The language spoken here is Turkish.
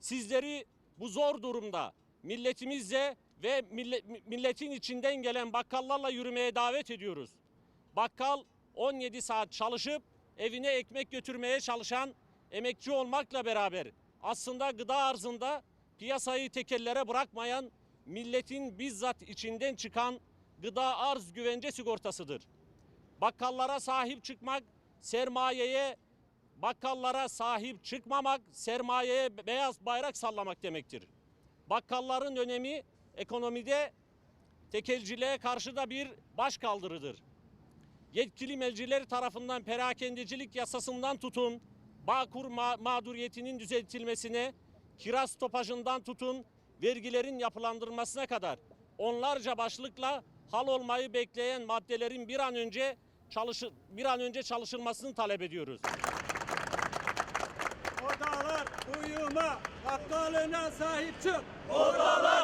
sizleri bu zor durumda milletimizle ve millet- milletin içinden gelen bakkallarla yürümeye davet ediyoruz. Bakkal 17 saat çalışıp evine ekmek götürmeye çalışan emekçi olmakla beraber aslında gıda arzında piyasayı tekellere bırakmayan milletin bizzat içinden çıkan gıda arz güvence sigortasıdır. Bakkallara sahip çıkmak sermayeye bakkallara sahip çıkmamak sermayeye beyaz bayrak sallamak demektir. Bakkalların önemi ekonomide tekelciliğe karşı da bir baş kaldırıdır. Yetkili merciler tarafından perakendecilik yasasından tutun, Bağkur ma- mağduriyetinin düzeltilmesine, kiraz topajından tutun, vergilerin yapılandırılmasına kadar onlarca başlıkla hal olmayı bekleyen maddelerin bir an önce çalışı bir an önce çalışılmasını talep ediyoruz. Odalar uyuma, bakkalına sahip çık. Odalar